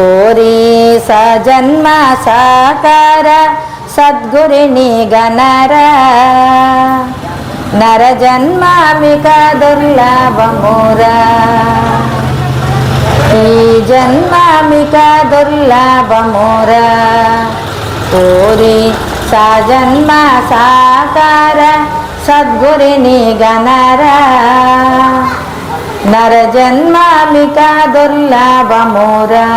కోరి సజన్మ సాకార సద్గురిని గణర. నర జన్మామిక దుర్లభమురా. ఈ జన్మామిక దుర్లభమురా. కోరి సజన్మ సాకార సద్గురిని గణరా. నర జన్మామిక దుర్లభమురా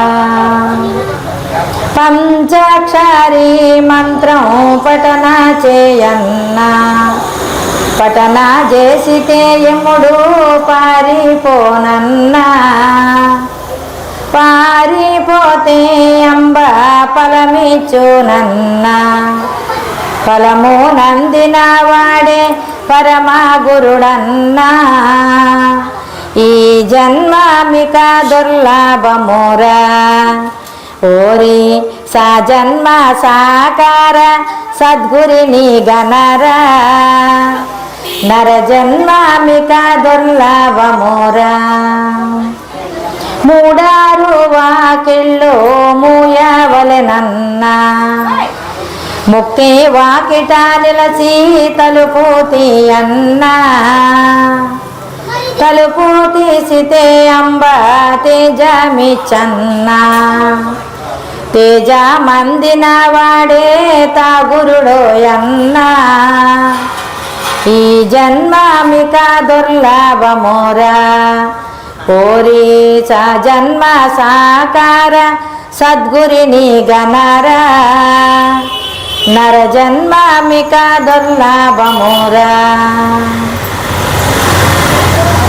పంచాక్షరి మంత్రం పఠనా చేయన్నా పఠనా చేసితే ఎముడు పారిపోనన్నా పారిపోతే అంబ ఫలమిచ్చునన్నా ఫలము నందిన వాడే పరమా గురుడన్నా ఈ జన్మామిక దుర్లభమురా. ఓరి సా జన్మ సాకార సద్గురిని గణరా. నర జన్మామిక దుర్లభమురా. మూడారు వాకిళ్ళు మూయవలెనన్నా. ముక్తి వాకిట నిలచి తలుపు తీయన్నా. తలుపు తీసితే అంబ తేజమిచ్చన్నా తేజ మందిన వాడే తాగురుడోయన్నా ఈ జన్మామిక దుర్లభమోరా. కోరి సా జన్మ సాకార సద్గురిని గణరా. నర జన్మామిక దుర్లభమురా.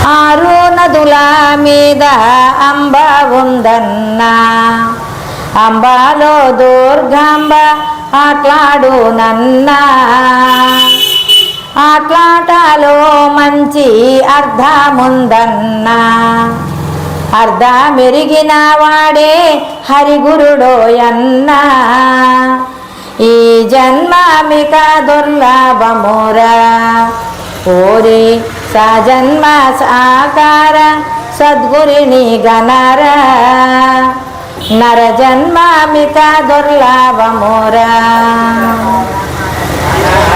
ఆరు నదుల మీద అంబ ఉందన్నా. అంబాలో దుర్గాంబ ఆట్లాడు నన్నా. ఆట్లాటలో మంచి అర్థముందన్నా అర్ధమెరిగిన వాడే హరిగురుడోయన్నా. ఈ జన్మామిక దుర్లభమురా. ఓరి సజన్మ సాకార సద్గురిని గణరా నర జన్మామిక దుర్లభమురా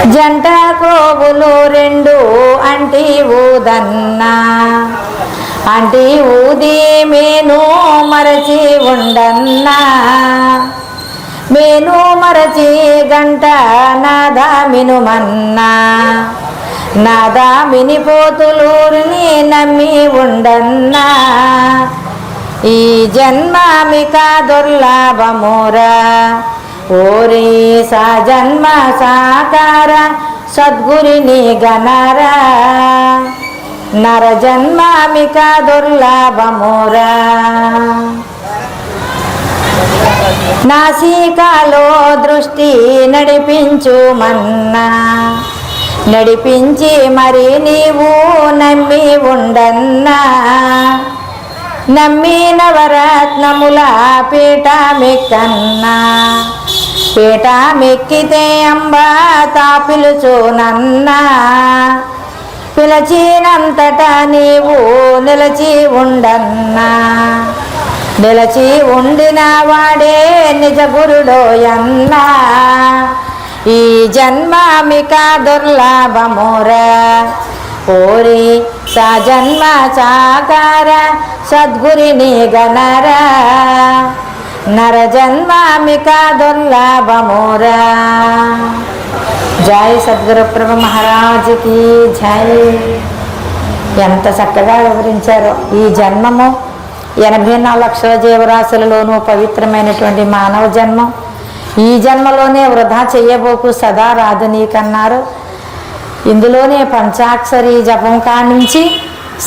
జంట కోవులు రెండు అంటి ఊదన్నా. అంటి ఊది మేను మరచి ఉండన్నా. మేను మరచి గంట నాదా మినుమన్నా. నాదా మినిపోతులూరిని నమ్మి ఉండన్నా. ఈ జన్మామిక దుర్లభమురా. ఓరి సా జన్మ సాకార సద్గురిని గణరా. నర జన్మామిక దుర్లభమురా. నాసికాలో దృష్టి నడిపించు మన్నా నడిపించి మరి నీవు నమ్మి ఉండన్నా. నమ్మి నవరత్నముల పీఠమెక్కన్నా. పీఠమెక్కితే అంబా మెక్కితే తా పిలుచునన్నా పిలచినంతట నీవు నిలచి ఉండన్నా. నిలచి ఉండిన వాడే నిజ గురుడోయన్నా ఈ జన్మామిక దుర్లభమురా. ఓరి సా జన్మ సాకార సద్గురిని గణరా. నర జన్మామిక దుర్లభమురా. జై సద్గురు ప్రభు మహారాజుకి జై. ఎంత చక్కగా వివరించారో. ఈ జన్మము ఎనభై నాలుగు లక్షల జీవరాశులలోనూ పవిత్రమైనటువంటి మానవ జన్మం. ఈ జన్మలోనే వృధా చెయ్యబోకు సదా రాదు నీకన్నారు. ఇందులోనే పంచాక్షరి జపం కానించి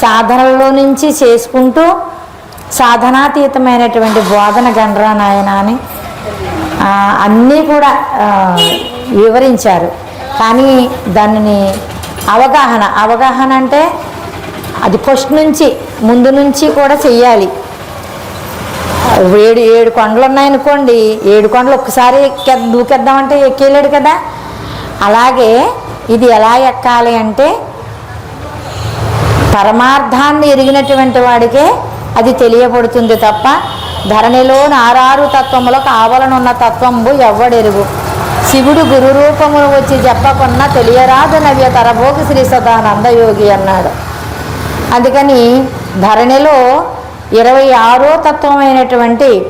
సాధనలో నుంచి చేసుకుంటూ సాధనాతీతమైనటువంటి బోధన గండ్రా నాయన అని అన్నీ కూడా వివరించారు. కానీ దానిని అవగాహన అవగాహన అంటే అది ఫస్ట్ నుంచి ముందు నుంచి కూడా చెయ్యాలి. ఏడు ఏడు కొండలు ఉన్నాయనుకోండి ఏడు కొండలు ఒక్కసారి ఎక్కే దూకేద్దామంటే ఎక్కేయలేడు కదా. అలాగే ఇది ఎలా ఎక్కాలి అంటే పరమార్థాన్ని ఎరిగినటువంటి వాడికే అది తెలియబడుతుంది తప్ప ధరణిలో నారారు తత్వములకు ఆవలనున్న తత్వంబు ఎవ్వడెరుగు. శివుడు గురు రూపమును వచ్చి చెప్పకున్న తెలియరాదు నవ్య తరభోగి శ్రీ సదానందయోగి అన్నాడు. అందుకని ధరణిలో ఇరవై ఆరో తత్వమైనటువంటి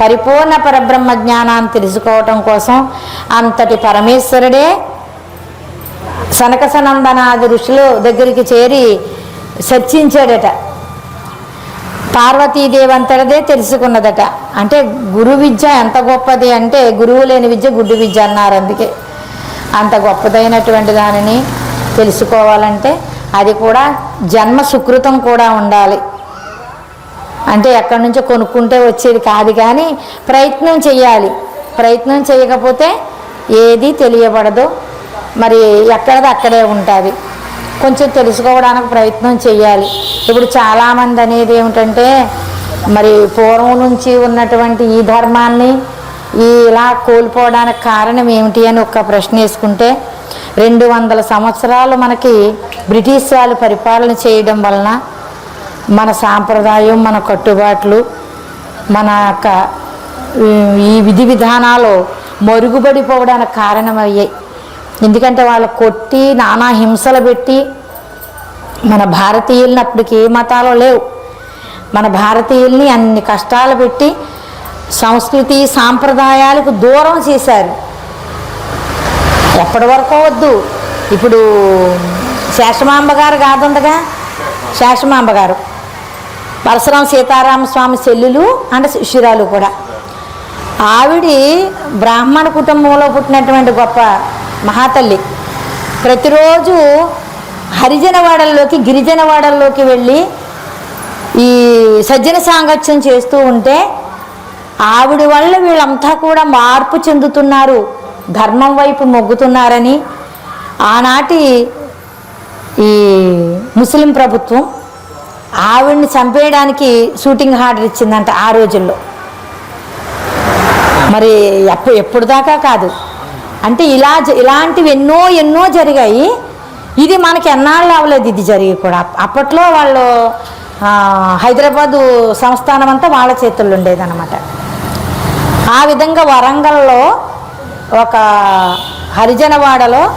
పరిపూర్ణ పరబ్రహ్మ జ్ఞానాన్ని తెలుసుకోవటం కోసం అంతటి పరమేశ్వరుడే సనకసనందనాది ఋషులు దగ్గరికి చేరి చర్చించాడట. పార్వతీదేవి అంతటిదే తెలుసుకున్నదట. అంటే గురు విద్య ఎంత గొప్పది అంటే గురువు లేని విద్య గుడ్డు విద్య అన్నారు అందుకే. అంత గొప్పదైనటువంటి దానిని తెలుసుకోవాలంటే అది కూడా జన్మ సుకృతం కూడా ఉండాలి. అంటే ఎక్కడి నుంచో కొనుక్కుంటే వచ్చేది కాదు కానీ ప్రయత్నం చేయాలి. ప్రయత్నం చేయకపోతే ఏది తెలియబడదు. మరి ఎక్కడది అక్కడే ఉంటుంది. కొంచెం తెలుసుకోవడానికి ప్రయత్నం చేయాలి. ఇప్పుడు చాలామంది అనేది ఏమిటంటే మరి పూర్వం నుంచి ఉన్నటువంటి ఈ ధర్మాన్ని ఇలా కోల్పోవడానికి కారణం ఏమిటి అని ఒక ప్రశ్న వేసుకుంటే రెండు వందల సంవత్సరాలు మనకి బ్రిటిష్ వాళ్ళు పరిపాలన చేయడం వలన మన సాంప్రదాయం మన కట్టుబాట్లు మన యొక్క ఈ- విధి విధానాలు మరుగుపడిపోవడానికి కారణమయ్యాయి. ఎందుకంటే వాళ్ళు కొట్టి నానా హింసలు పెట్టి మన భారతీయుల్ని అప్పటికి ఏ మతాలు లేవు. మన భారతీయుల్ని అన్ని కష్టాలు పెట్టి సంస్కృతి సాంప్రదాయాలకు దూరం చేశారు. ఎప్పటి వరకు వద్దు. ఇప్పుడు శేషమాంబ గారు కాదుండగా శేషమాంబ గారు పరశురామ సీతారామ స్వామి చెల్లెలు అంటే శిష్యురాలు కూడా. ఆవిడి బ్రాహ్మణ కుటుంబంలో పుట్టినటువంటి గొప్ప మహాతల్లి. ప్రతిరోజు హరిజనవాడల్లోకి గిరిజనవాడల్లోకి వెళ్ళి ఈ సజ్జన సాంగత్యం చేస్తూ ఉంటే ఆవిడ వల్ల వీళ్ళంతా కూడా మార్పు చెందుతున్నారు ధర్మం వైపు మొగ్గుతున్నారని. ఆనాటి ఈ ముస్లిం ప్రభుత్వం ఆవిడ్ని చంపేయడానికి షూటింగ్ ఆర్డర్ ఇచ్చిందంట ఆ రోజుల్లో. మరి ఎప్పుడు ఎప్పుడు దాకా కాదు. అంటే ఇలా జ- ఇలాంటివి ఎన్నో ఎన్నో జరిగాయి. ఇది మనకి ఎన్నాళ్ళు అవ్వలేదు ఇది జరిగి కూడా. అప్పట్లో వాళ్ళు హైదరాబాదు సంస్థానం అంతా వాళ్ళ చేతుల్లో ఉండేదన్నమాట. ఆ విధంగా వరంగల్లో ఒక హరిజనవాడలో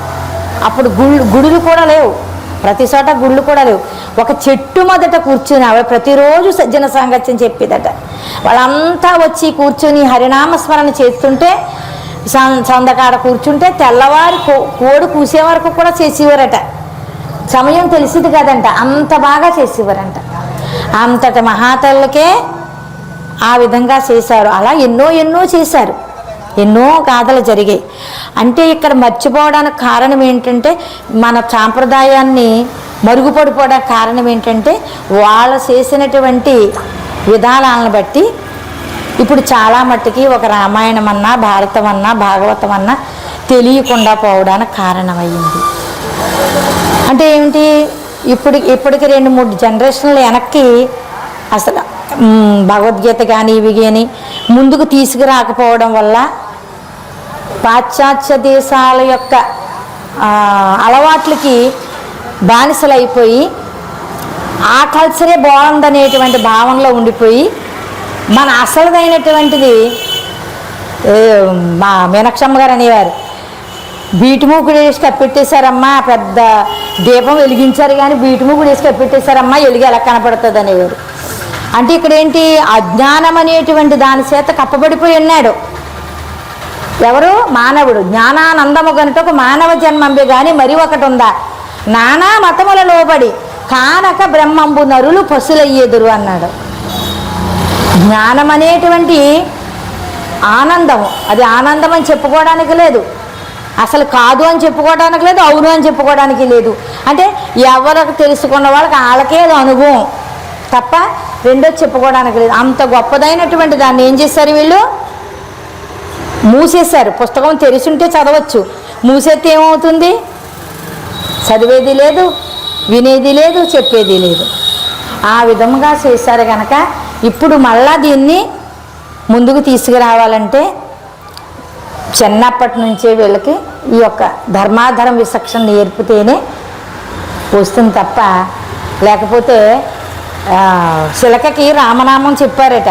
అప్పుడు గుళ్ళు గుడులు కూడా లేవు. ప్రతి చోట గుళ్ళు కూడా లేవు. ఒక చెట్టు మొదట కూర్చుని ఆవిడ ప్రతిరోజు సజ్జన సాంగత్యం చెప్పేదట. వాళ్ళంతా వచ్చి కూర్చొని హరినామస్మరణ చేస్తుంటే సం- సందకాడ కూర్చుంటే తెల్లవారి కో- కోడి కూసే వరకు కూడా చేసేవారట. సమయం తెలిసింది కదంట. అంత బాగా చేసేవారంట. అంతటి మహాతల్లకే ఆ విధంగా చేశారు. అలా ఎన్నో ఎన్నో చేశారు. ఎన్నో గాథలు జరిగాయి. అంటే ఇక్కడ మర్చిపోవడానికి కారణం ఏంటంటే మన సాంప్రదాయాన్ని మరుగుపడిపోవడానికి కారణం ఏంటంటే వాళ్ళు చేసినటువంటి విధానాలను బట్టి ఇప్పుడు చాలా మట్టుకి ఒక రామాయణం అన్నా భారతం అన్నా భాగవతం అన్నా తెలియకుండా పోవడానికి కారణమయ్యింది. అంటే ఏమిటి? ఇప్పుడు ఇప్పటికి రెండు మూడు జనరేషన్లు వెనక్కి అసలు భగవద్గీత కానీ ఇవి కానీ ముందుకు తీసుకురాకపోవడం వల్ల పాశ్చాత్య దేశాల యొక్క అలవాట్లకి బానిసలైపోయి ఆ కల్చరే బాగుందనేటువంటి భావనలో ఉండిపోయి మన అసలుదైనటువంటిది మా మీనక్షమ్మ గారు అనేవారు బీటుమూకుడు వేసి కప్పెట్టేశారమ్మా పెద్ద దీపం వెలిగించారు కానీ బీటుమూకుడు వేసి కప్పెట్టేశారమ్మా వెలిగి ఎలా కనపడుతుంది అనేవారు. అంటే ఇక్కడ ఏంటి అజ్ఞానం అనేటువంటి దాని చేత కప్పబడిపోయి ఉన్నాడు. ఎవరు? మానవుడు. జ్ఞానానందము గనుటకు మానవ జన్మంబే గాని మరి ఒకటి ఉందా నానా మతముల లోబడి కానక బ్రహ్మంబు నరులు పశులయ్యేదురు అన్నాడు. జ్ఞానం అనేటువంటి ఆనందము. అది ఆనందం అని చెప్పుకోవడానికి లేదు. అసలు కాదు అని చెప్పుకోవడానికి లేదు అవును అని చెప్పుకోవడానికి లేదు. అంటే ఎవరికి తెలుసుకున్న వాళ్ళకి వాళ్ళకే అనుభవం తప్ప రెండో చెప్పుకోవడానికి లేదు. అంత గొప్పదైనటువంటి దాన్ని ఏం చేశారు వీళ్ళు? మూసేశారు. పుస్తకం తెరిచుంటే చదవచ్చు. మూసేస్తే ఏమవుతుంది? చదివేది లేదు వినేది లేదు చెప్పేది లేదు. ఆ విధంగా చేశారు కనుక ఇప్పుడు మళ్ళా దీన్ని ముందుకు తీసుకురావాలంటే చిన్నప్పటి నుంచే వీళ్ళకి ఈ యొక్క ధర్మాధరం విశక్షణ నేర్పితేనే వస్తుంది తప్ప లేకపోతే శిలకకి రామనామం చెప్పారట.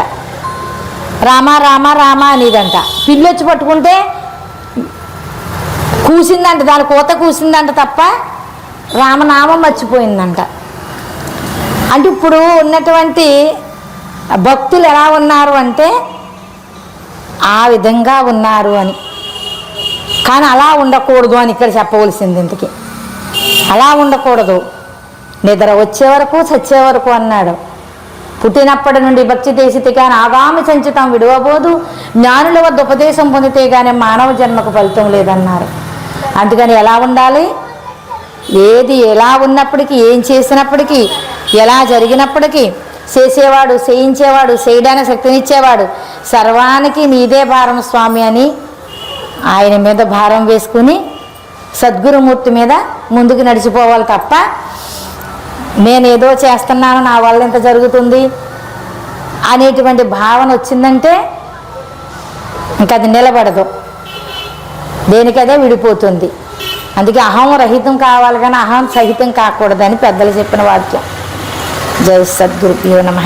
రామ రామ రామ అనేదంట. పిల్లి వచ్చి పట్టుకుంటే కూసిందంట దాని కోత కూసిందంట తప్ప రామనామం మర్చిపోయిందంట. అంటే ఇప్పుడు ఉన్నటువంటి భక్తులు ఎలా ఉన్నారు అంటే ఆ విధంగా ఉన్నారు అని. కానీ అలా ఉండకూడదు అని ఇక్కడ చెప్పవలసింది ఇంతకీ. అలా ఉండకూడదు. నిద్ర వచ్చే వరకు చచ్చే వరకు అన్నాడు. పుట్టినప్పటి నుండి భక్తి చేసితే కానీ ఆగామి సంచితం విడవబోదు. జ్ఞానుల వద్ద ఉపదేశం పొందితే కానీ మానవ జన్మకు ఫలితం లేదన్నారు. అందుకని ఎలా ఉండాలి? ఏది ఎలా ఉన్నప్పటికీ ఏం చేసినప్పటికీ ఎలా జరిగినప్పటికీ చేసేవాడు చేయించేవాడు చేయడానికి శక్తినిచ్చేవాడు సర్వానికి నీదే భారం స్వామి అని ఆయన మీద భారం వేసుకుని సద్గురుమూర్తి మీద ముందుకు నడిచిపోవాలి తప్ప నేను ఏదో చేస్తున్నాను నా వల్ల ఇంత జరుగుతుంది అనేటువంటి భావన వచ్చిందంటే ఇంకా అది నిలబడదు. దేనికదే విడిపోతుంది. అందుకే అహం రహితం కావాలి కానీ అహం సహితం కాకూడదని పెద్దలు చెప్పిన వాక్యం. జై సద్గురుభ్యో నమ.